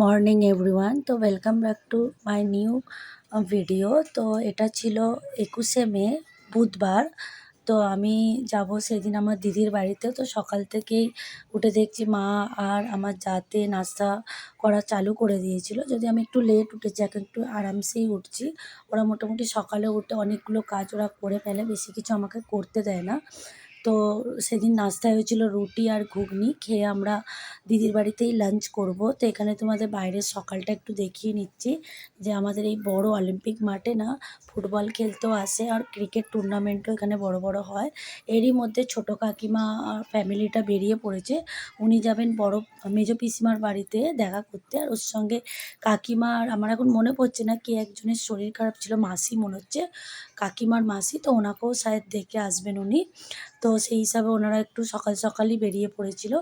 Morning everyone. তো welcome back to my new video. তো এটা ছিল একুশে মে, বুধবার। তো আমি যাব সেদিন আমার দিদির বাড়িতে। তো সকাল থেকেই উঠে দেখছি মা আর আমার যাতে নাস্তা করা চালু করে দিয়েছিল। যদি আমি একটু লেট উঠেছি, এখন একটু আরামসেই উঠছি। ওরা মোটামুটি সকালে উঠে অনেকগুলো কাজ ওরা করে ফেলে, বেশি কিছু আমাকে করতে দেয় না। তো সেদিন নাস্তায় হয়েছিল রুটি আর ঘুগনি, খেয়ে আমরা দিদির বাড়িতেই লাঞ্চ করব। তো এখানে তোমাদের বাইরের সকালটা একটু দেখিয়ে নিচ্ছি যে আমাদের এই বড় অলিম্পিক মাঠে না ফুটবল খেলতেও আসে আর ক্রিকেট টুর্নামেন্টও এখানে বড় বড় হয়। এরই মধ্যে ছোটো কাকিমা আর ফ্যামিলিটা বেরিয়ে পড়েছে। উনি যাবেন বড় মেজো পিসিমার বাড়িতে দেখা করতে আর ওর সঙ্গে কাকিমা আর আমার এখন মনে পড়ছে না কে একজনের শরীর খারাপ ছিল, মাসি মনে হচ্ছে। কাকিমার মাসি, তো ওনাকেও শায়দ দেখে আসবেন উনি। তো সেই হিসাবে ওনারা একটু সকাল সকালই বেরিয়ে পড়েছিল।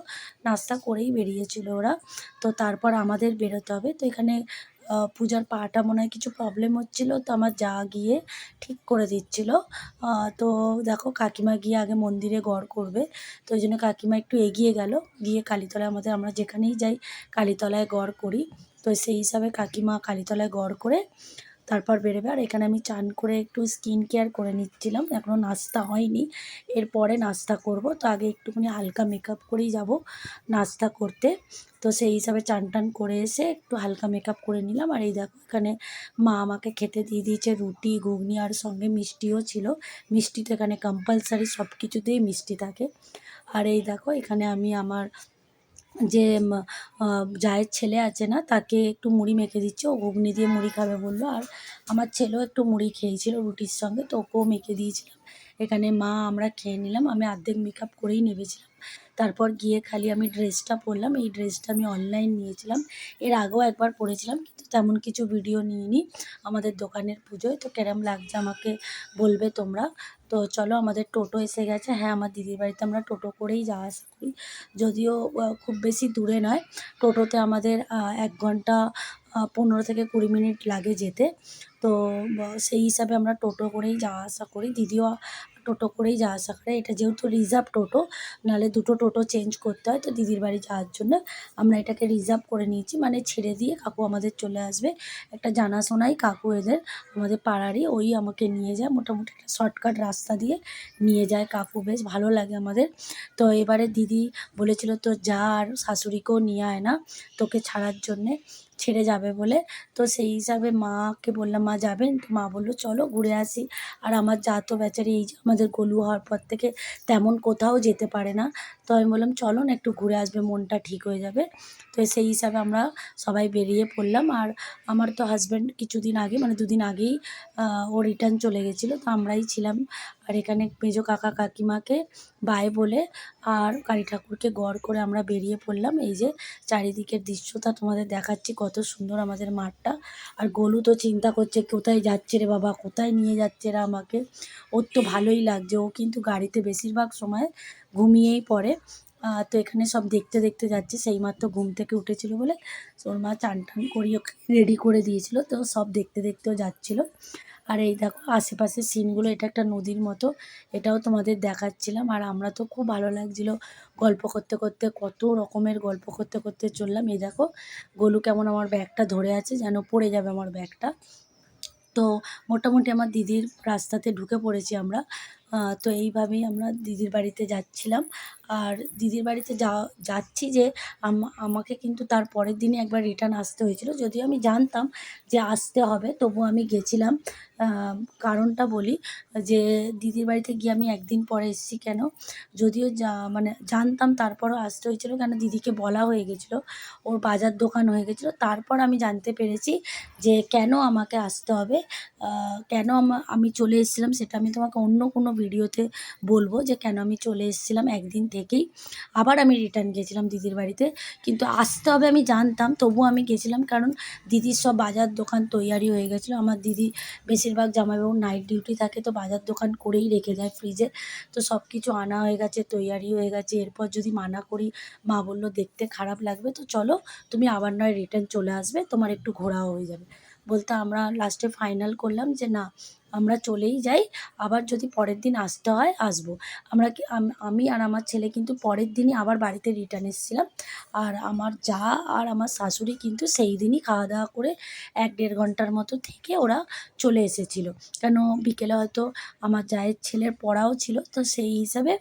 নাস্তা করেই বেরিয়েছিল ওরা। তো তারপর আমাদের বেরোতে হবে। তো এখানে পূজার পাটা মনে হয় কিছু প্রবলেম হচ্ছিল, তো আমার যা গিয়ে ঠিক করে দিচ্ছিল। তো দেখো কাকিমা গিয়ে আগে মন্দিরে গড় করবে। তো ওই জন্য কাকিমা একটু এগিয়ে গেল। গিয়ে কালীতলায় আমাদের, আমরা যেখানেই যাই, কালীতলায় গড় করি। তো সেই হিসাবে কাকিমা কালীতলায় গড় করে তারপর বেরোবে। আর এখানে আমি চান করে একটু স্কিন কেয়ার করে নিচ্ছিলাম। এখনও নাস্তা হয়নি। এরপরে নাস্তা করব। তো আগে একটুখানি হালকা মেকআপ করেই যাব নাস্তা করতে। তো সেই হিসাবে চান টান করে এসে একটু হালকা মেকআপ করে নিলাম। আর এই দেখো এখানে মা আমাকে খেতে দিয়ে দিয়েছে রুটি, ঘুগনি আর সঙ্গে মিষ্টিও ছিল। মিষ্টি তো এখানে কম্পালসারি সব কিছুতেই মিষ্টি থাকে। আর এই দেখো এখানে আমি আমার যে জায়ের ছেলে আছে না, তাকে একটু মুড়ি মেখে দিচ্ছে। ও ঘুগনি দিয়ে মুড়ি খাবে বলল। আর আমার ছেলেও একটু মুড়ি খেয়েছিলো রুটির সঙ্গে, তো ওকেও মেখে দিয়েছিলাম। এখানে মা আমরা খেয়ে নিলাম। আমি অর্ধেক মেকআপ করেই নেমেছিলাম। তারপর গিয়ে খালি আমি ড্রেসটা পরলাম। এই ড্রেসটা আমি অনলাইন নিয়েছিলাম। এর আগেও একবার পরেছিলাম, কিন্তু তেমন কিছু ভিডিও নিইনি আমাদের দোকানের পুজোয়। তো কেরম লাগছে আমাকে বলবে তোমরা? তো চলো আমাদের টোটো এসে গেছে। হ্যাঁ আমার দিদির বাড়িতে আমরা টোটো করেই যাওয়া আসা করি। যদিও খুব বেশি দূরে নয়। টোটোতে আমাদের এক ঘণ্টা পনেরো থেকে কুড়ি মিনিট লাগে যেতে। তো সেই হিসাবে আমরা টোটো করেই যাওয়া আসা করি। দিদিও টোটো করেই যাওয়া আসা করে এটা যেহেতু রিজার্ভ টোটো, নাহলে দুটো টোটো চেঞ্জ করতে হয়। তো দিদির বাড়ি যাওয়ার জন্য আমরা এটাকে রিজার্ভ করে নিয়েছি। মানে ছেড়ে দিয়ে কাকু আমাদের চলে আসবে। একটা জানাশোনাই কাকু এদের, আমাদের পাড়ারই। ওই আমাকে নিয়ে যায়। মোটামুটি একটা শর্টকাট রাস্তা দিয়ে নিয়ে যায় কাকু। বেশ ভালো লাগে আমাদের। তো এবারে দিদি বলেছিল তো যা আর শাশুড়িকেও নিয়ে আয় না। তোকে ছাড়ার জন্যে। ছেড়ে যাবে বলে। তো সেই হিসাবে মাকে বললাম, মা যাবেন? তো মা বলল, চলো ঘুরে আসি। আর আমার যা তো বেচারি, এই যে আমাদের গলু হওয়ার পর থেকে তেমন কোথাও যেতে পারে না। তো আমি বললাম, চলো না, একটু ঘুরে আসবে, মনটা ঠিক হয়ে যাবে। তো সেই হিসাবে আমরা সবাই বেরিয়ে পড়লাম। আর আমার তো হাজব্যান্ড কিছুদিন আগে মানে দুদিন আগেই ও রিটার্ন চলে গেছিল। তো আমরাই ছিলাম। আর এখানে মেজো কাকা, কাকিমাকে বাই বলে আর কালী ঠাকুরকে গড় করে আমরা বেরিয়ে পড়লাম। এই যে চারিদিকের দৃশ্যটা তোমাদের দেখাচ্ছি, কত সুন্দর আমাদের মাঠটা। আর গোলু তো চিন্তা করছে, কোথায় যাচ্ছে রে বাবা? কোথায় নিয়ে যাচ্ছে রে আমাকে? ওর তো ভালোই লাগছে। ও কিন্তু গাড়িতে বেশিরভাগ সময় ঘুমিয়েই পড়ে। তো এখানে সব দেখতে দেখতে যাচ্ছে। সেই মাত্র ঘুম থেকে উঠেছিল বলে ওর মা চান টান করিয়ে রেডি করে দিয়েছিল। তো সব দেখতে দেখতেও যাচ্ছিল। আর এই দেখো আশেপাশের সিনগুলো এটা একটা নদীর মতো। এটাও তোমাদের দেখাচ্ছিলাম। আর আমরা তো খুব ভালো লাগছিল গল্প করতে করতে, কত রকমের গল্প করতে করতে চললাম। এই দেখো, গোলু কেমন আমার ব্যাগটা ধরে আছে, যেন পড়ে যাবে আমার ব্যাগটা। তো মোটামুটি আমার দিদির রাস্তাতে ঢুকে পড়েছি আমরা। তো এইভাবেই আমরা দিদির বাড়িতে যাচ্ছিলাম। আর দিদির বাড়িতে যা, যাচ্ছি যে আম- আমাকে কিন্তু তার পরের দিনই একবার রিটার্ন আসতে হয়েছিল। যদিও আমি জানতাম যে আসতে হবে, তবু আমি গেছিলাম। কারণটা বলি যে দিদির বাড়িতে গিয়ে আমি একদিন পরে এসেছি কেন? যদিও যা মানে জানতাম তারপরও আসতে হয়েছিল কেন? দিদিকে বলা হয়ে গেছিল, ওর বাজার দোকান হয়ে গেছিল। তারপর আমি জানতে পেরেছি যে কেন আমাকে আসতে হবে কেন আমি চলে এসেছিলাম সেটা আমি তোমাকে অন্য কোনো ভিডিওতে বলব যে কেন আমি চলে এসেছিলাম একদিন থেকেই আবার আমি রিটার্ন গেছিলাম দিদির বাড়িতে। কিন্তু আসতে হবে আমি জানতাম তবু আমি গেছিলাম কারণ দিদির সব বাজার দোকান তৈয়ারি হয়ে গেছিল। আমার দিদি বেশিরভাগ জামাইবাবুর নাইট ডিউটি থাকে তো বাজার দোকান করেই রেখে দেয় ফ্রিজে তো সব কিছু আনা হয়ে গেছে, তৈয়ারি হয়ে গেছে। এরপর যদি মানা করি, মা বলল দেখতে খারাপ লাগবে, তো চলো তুমি আবার নয় রিটার্ন চলে আসবে, তোমার একটু ঘোরাও হয়ে যাবে। বলতে আমরা লাস্টে ফাইনাল করলাম যে না আমরা চলেই যাই, আবার যদি পরের দিন আসতে হয়, আসব। আমরা কি, আমি আর আমার ছেলে কিন্তু পরের দিনই আবার বাড়িতে রিটার্ন এসেছিলাম। আর আমার যা আর আমার শাশুড়ি কিন্তু সেই দিনই খাওয়া দাওয়া করে এক দেড় ঘণ্টার মতো থেকে ওরা চলে এসেছিল। কেন বিকেলে হয়তো আমার জায়ের ছেলের পড়াও ছিল, তো সেই হিসাবে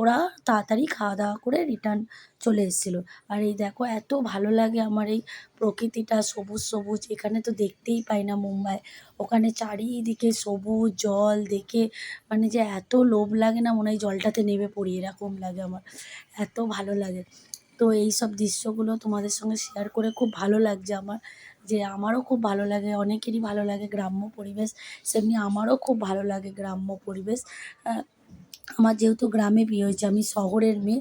ওরা তাড়াতাড়ি খাওয়া দাওয়া করে রিটার্ন চলে এসেছিল। আর এই দেখো, এত ভালো লাগে আমার এই প্রকৃতিটা সবুজ সবুজ, এখানে তো দেখতেই পাই না মুম্বাই। ওখানে চারিদিকে সবুজ জল দেখে মানে যে এত লোভ লাগে না, মনে হয় জলটাতে নেমে পড়ি, এরকম লাগে আমার। এত ভালো লাগে। তো এই সব দৃশ্যগুলো তোমাদের সঙ্গে শেয়ার করে খুব ভালো লাগছে আমার। যে আমারও খুব ভালো লাগে, অনেকেরই ভালো লাগে গ্রাম্য পরিবেশ। সেমনি আমারও খুব ভালো লাগে গ্রাম্য পরিবেশ। আমার যেহেতু গ্রামে বিয়ে হয়েছে, আমি শহরের মেয়ে।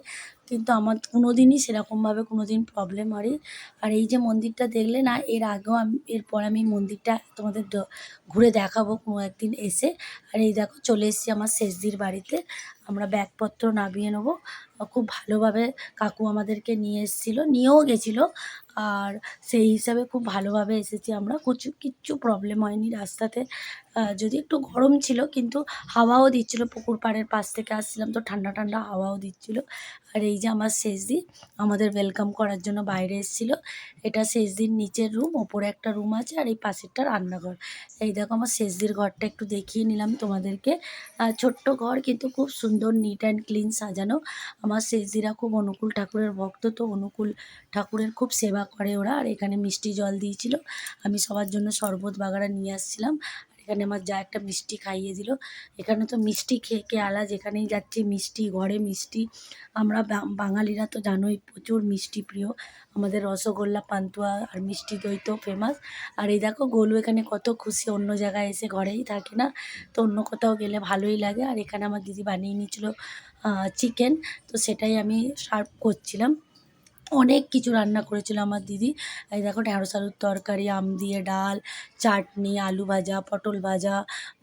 কিন্তু আমার কোনো দিনই সেরকমভাবে কোনো দিন প্রবলেম হয়নি। আর এই যে মন্দিরটা দেখলে না, এর আগেও আমি, এরপর আমি মন্দিরটা তোমাদের ঘুরে দেখাবো কোনো একদিন এসে। আর এই দেখো চলে এসেছি আমার শেষদির বাড়িতে। আমরা ব্যাগপত্র নামিয়ে নেব। খুব ভালোভাবে কাকু আমাদেরকে নিয়ে এসেছিল, নিয়েও গেছিল। আর সেই হিসাবে খুব ভালোভাবে এসেছি আমরা। কিছু, কিচ্ছু প্রবলেম হয়নি রাস্তাতে। যদি একটু গরম ছিল, কিন্তু হাওয়াও দিচ্ছিল। পুকুর পাড়ের পাশ থেকে আসছিলাম তো ঠান্ডা ঠান্ডা হাওয়াও দিচ্ছিল। আর এই যে আমার শেষ দিন আমাদের ওয়েলকাম করার জন্য বাইরে এসেছিল। এটা শেষ দিন নিচের রুম ওপরে একটা রুম আছে আর এই পাশেরটা রান্নাঘর। এই দেখো আমার শেষ দিন ঘরটা একটু দেখিয়ে নিলাম তোমাদেরকে। ছোট্ট ঘর কিন্তু খুব সুন্দর নিট অ্যান্ড ক্লিন সাজানো। আমার শেষদিরা খুব অনুকূল ঠাকুরের ভক্ত তো, অনুকূল ঠাকুরের খুব সেবা করে ওরা। আর এখানে মিষ্টি জল দিয়েছিল। আমি সবার জন্য শরবত বাগারা নিয়ে আসছিলাম। এখানে আমার যা একটা মিষ্টি খাইয়ে দিল। এখানে তো মিষ্টি খেয়ে খেয়ে আলা যেখানেই যাচ্ছে, মিষ্টি, ঘরে মিষ্টি। আমরা বাঙালিরা তো জানোই প্রচুর মিষ্টি প্রিয়। আমাদের রসগোল্লা, পান্তুয়া আর মিষ্টি দই তো ফেমাস আর এই দেখো গোলু এখানে কত খুশি, অন্য জায়গায় এসে ঘরেই থাকে না? তো অন্য কোথাও গেলে ভালোই লাগে। আর এখানে আমার দিদি বানিয়ে নিয়েছিল চিকেন তো সেটাই আমি সার্ভ করছিলাম। অনেক কিছু রান্না করেছিল আমার দিদি। এই দেখো, ঢ্যাঁড়স আলুর তরকারি, আম দিয়ে ডাল, চাটনি, আলু ভাজা, পটল ভাজা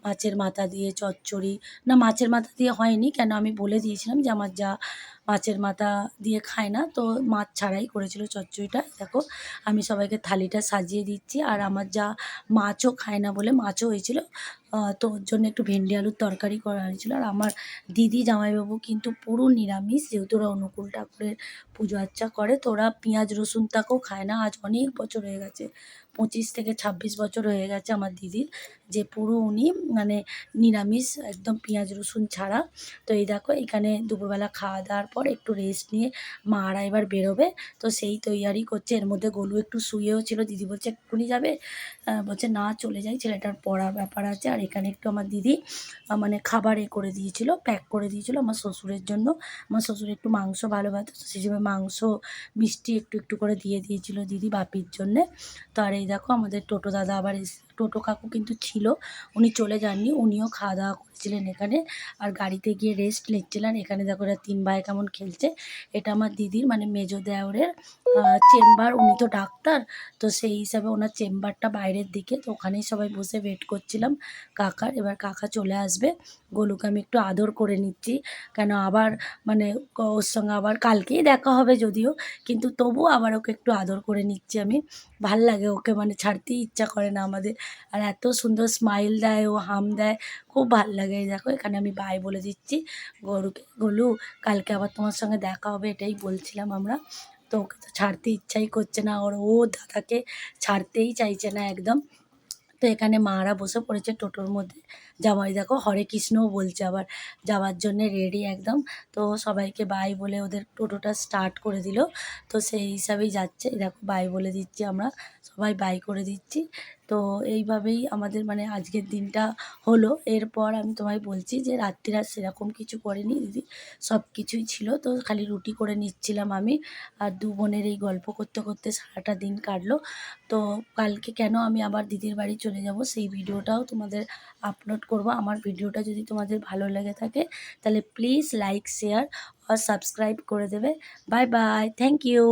মাছের মাথা দিয়ে চচ্চড়ি। না, মাছের মাথা দিয়ে হয়নি, কেন আমি বলে দিয়েছিলাম যে আমার যা মাছের মাথা দিয়ে খায় না, তো মাছ ছাড়াই করেছিল চচ্চড়িটা। দেখো, আমি সবাইকে থালিটা সাজিয়ে দিচ্ছি, আর আমার যা মাছও খায় না বলে মাছও হয়েছিল তো ওর জন্য একটু ভেন্ডি আলুর তরকারি করা হয়েছিল। আর আমার দিদি জামাইবাবু কিন্তু পুরো নিরামিষ, যেহেতু ওরা অনুকূল ঠাকুরের পুজো আর্চা করে, তো ওরা পেঁয়াজ, রসুন তাকেও খায় না। আজ অনেক বছর হয়ে গেছে পঁচিশ থেকে ছাব্বিশ বছর হয়ে গেছে আমার দিদির, যে পুরো উনি মানে নিরামিষ, একদম পেঁয়াজ রসুন ছাড়া। তো এই দেখো, এখানে দুপুরবেলা খাওয়া দাওয়ার পর একটু রেস্ট নিয়ে মারা এবার বেরোবে। তো সেই তৈয়ারি করছে। এর মধ্যে গলু একটু শুয়েও ছিল। দিদি বলছে, এক্ষুনি যাবে? বলছে, না, চলে যাই। ছেলেটার পড়ার ব্যাপার আছে। আর এখানে একটু আমার দিদি মানে খাবার এ করে দিয়েছিল প্যাক করে দিয়েছিল আমার শ্বশুরের জন্য। আমার শ্বশুর একটু মাংস ভালোবাসে তো সেই হিসেবে মাংস, মিষ্টি একটু একটু করে দিয়ে দিয়েছিল দিদি বাপির জন্যে। তো আর এই দেখো আমাদের টোটো দাদা আবার এস টোটো কাকু কিন্তু ছিল, উনি চলে যাননি, উনিও খাওয়া দাওয়া করেছিলেন এখানে। আর গাড়িতে গিয়ে রেস্ট নিচ্ছিলেন, এখানে দেখো এরা তিন ভাই কেমন খেলছে। এটা আমার দিদির মানে মেজো দেওরের চেম্বার উনি তো ডাক্তার, তো সেই হিসাবে ওনার চেম্বারটা বাইরের দিকে, তো ওখানেই সবাই বসে ওয়েট করছিলাম কাকার। এবার কাকা চলে আসবে, গোলুকে আমি একটু আদর করে নিচ্ছি, কেন আবার মানে ওর সঙ্গে আবার কালকেই দেখা হবে যদিও, কিন্তু তবুও আবার ওকে একটু আদর করে নিচ্ছি আমি। ভালো লাগে ওকে মানে ছাড়তেই ইচ্ছা করে না আমাদের। আর এত সুন্দর স্মাইল দেয় ও, হাম দেয়, খুব ভালো লাগে। দেখো, এখানে আমি বাই বলে দিচ্ছি। গরুকে, গলু, কালকে আবার তোমার সঙ্গে দেখা হবে, এটাই বলছিলাম আমরা। তো ওকে তো ছাড়তে ইচ্ছাই করছে না ওর ও দাদাকে ছাড়তেই চাইছে না একদম। তো এখানে মারা বসে পড়েছে টোটোর মধ্যে। জামাই দেখো, হরে কৃষ্ণও বলছে আবার, যাওয়ার জন্যে রেডি একদম। তো সবাইকে বাই বলে ওদের টোটোটা স্টার্ট করে দিল। তো সেই হিসাবেই যাচ্ছে। দেখো বাই বলে দিচ্ছি আমরা, সবাই বাই করে দিচ্ছি। তো এইভাবেই আমাদের মানে আজকের দিনটা হলো। এরপর আমি তোমায় বলছি যে রাত্রির সেরকম কিছু করিনি দিদি, সব কিছুই ছিল। তো খালি রুটি করে নিচ্ছিলাম আমি। আর দু বোনের এই গল্প করতে করতে সারাটা দিন কাটলো। তো কালকে কেন আমি আবার দিদির বাড়ি চলে যাব সেই ভিডিওটাও তোমাদের আপলোড করব। আমার ভিডিওটা যদি তোমাদের ভালো লেগে থাকে, তাহলে প্লিজ লাইক শেয়ার আর সাবস্ক্রাইব করে দেবে। Bye bye thank you